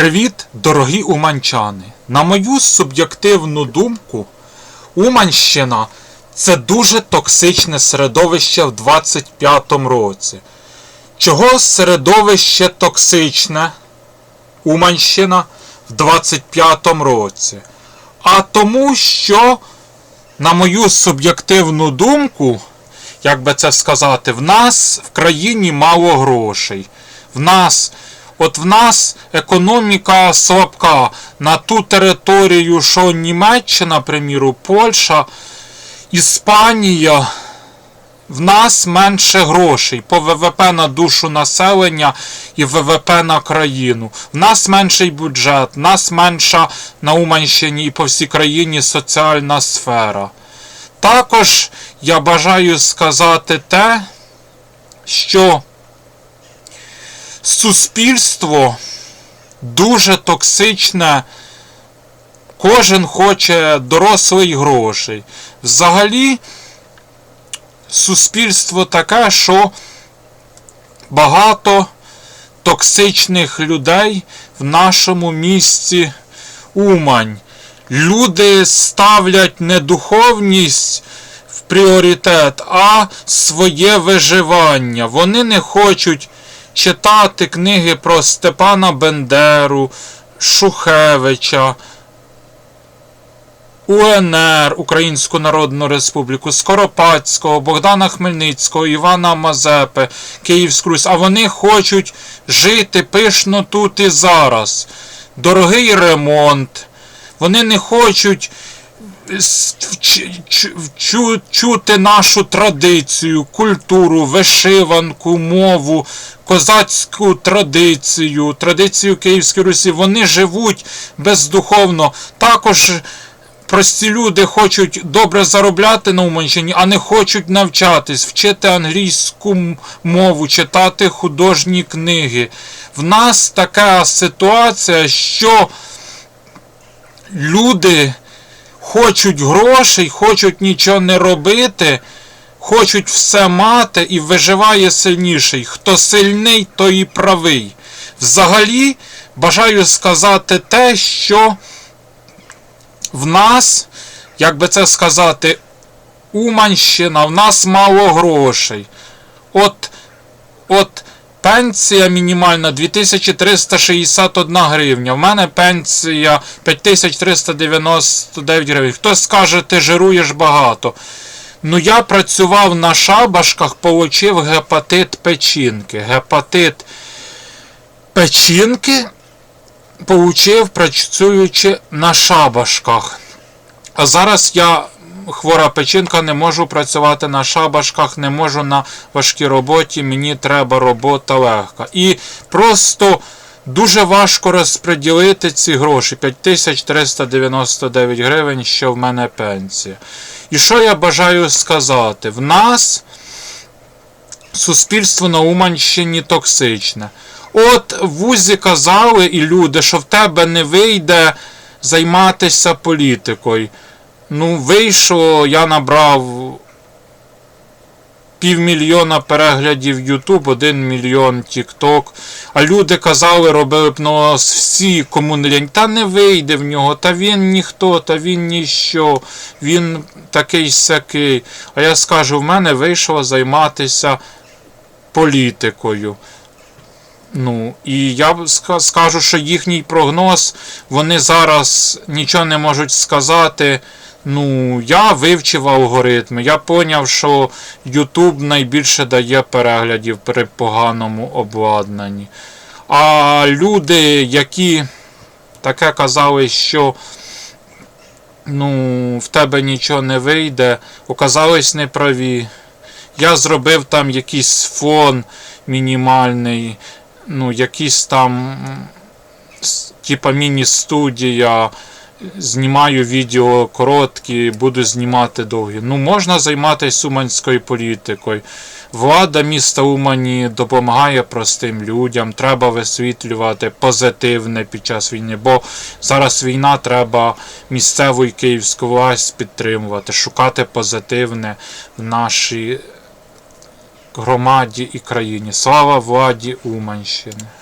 Привіт, дорогі уманчани! На мою суб'єктивну думку, Уманщина це дуже токсичне середовище в 25-му році. Чого середовище токсичне Уманщина в 25-му році? А тому, що, на мою суб'єктивну думку, як би це сказати, в нас в країні мало грошей. В нас, от в нас економіка слабка на ту територію, що Німеччина, приміру, Польща, Іспанія. В нас менше грошей по ВВП на душу населення і ВВП на країну. В нас менший бюджет, в нас менша на Уманщині і по всій країні соціальна сфера. Також я бажаю сказати те, що суспільство дуже токсичне. Кожен хоче дорослий грошей. Взагалі, суспільство таке, що багато токсичних людей в нашому місті Умань. Люди ставлять не духовність в пріоритет, а своє виживання. Вони не хочуть читати книги про Степана Бендеру, Шухевича. УНР, Українську Народну Республіку, Скоропадського, Богдана Хмельницького, Івана Мазепи, Київську Русь, а вони хочуть жити пишно тут і зараз. Дорогий ремонт. Вони не хочуть чути нашу традицію, культуру, вишиванку, мову, козацьку традицію, традицію Київської Русі. Вони живуть бездуховно. Також прості люди хочуть добре заробляти на Уманщині, а не хочуть навчатись, вчити англійську мову, читати художні книги. В нас така ситуація, що люди хочуть грошей, хочуть нічого не робити, хочуть все мати і виживає сильніший. Хто сильний, той і правий. Взагалі, бажаю сказати те, що в нас, як би це сказати, Уманщина, в нас мало грошей. От, от пенсія мінімальна 2361 гривня. В мене пенсія 5399 гривень. Хтось скаже, ти жируєш багато. Ну, я працював на шабашках, получив гепатит печінки. Гепатит печінки получив, працюючи на шабашках. А зараз я хвора печінка, не можу працювати на шабашках, не можу на важкій роботі, мені треба робота легка. І просто дуже важко розподілити ці гроші. 5399 гривень, що в мене пенсія. І що я бажаю сказати? В нас суспільство на Уманщині токсичне. От в вузі казали і люди, що в тебе не вийде займатися політикою. Ну, вийшло, я набрав півмільйона переглядів YouTube, один мільйон TikTok. А люди казали, робили б ну, всі кому. Та не вийде в нього, та він ніхто, та він ніщо, він такий сякий. А я скажу, в мене вийшло займатися політикою. Ну, і я скажу, що їхній прогноз, вони зараз нічого не можуть сказати. Ну, я вивчив алгоритми, я поняв, що YouTube найбільше дає переглядів при поганому обладнанні. А люди, які таке казали, що ну, в тебе нічого не вийде, оказались неправі. Я зробив там якийсь фон мінімальний, ну, якийсь там, типа міні-студія. Знімаю відео короткі, буду знімати довгі. Ну, можна займатися уманською політикою. Влада міста Умані допомагає простим людям. Треба висвітлювати позитивне під час війни, бо зараз війна треба місцеву і київську власть підтримувати, шукати позитивне в нашій громаді і країні. Слава владі Уманщини!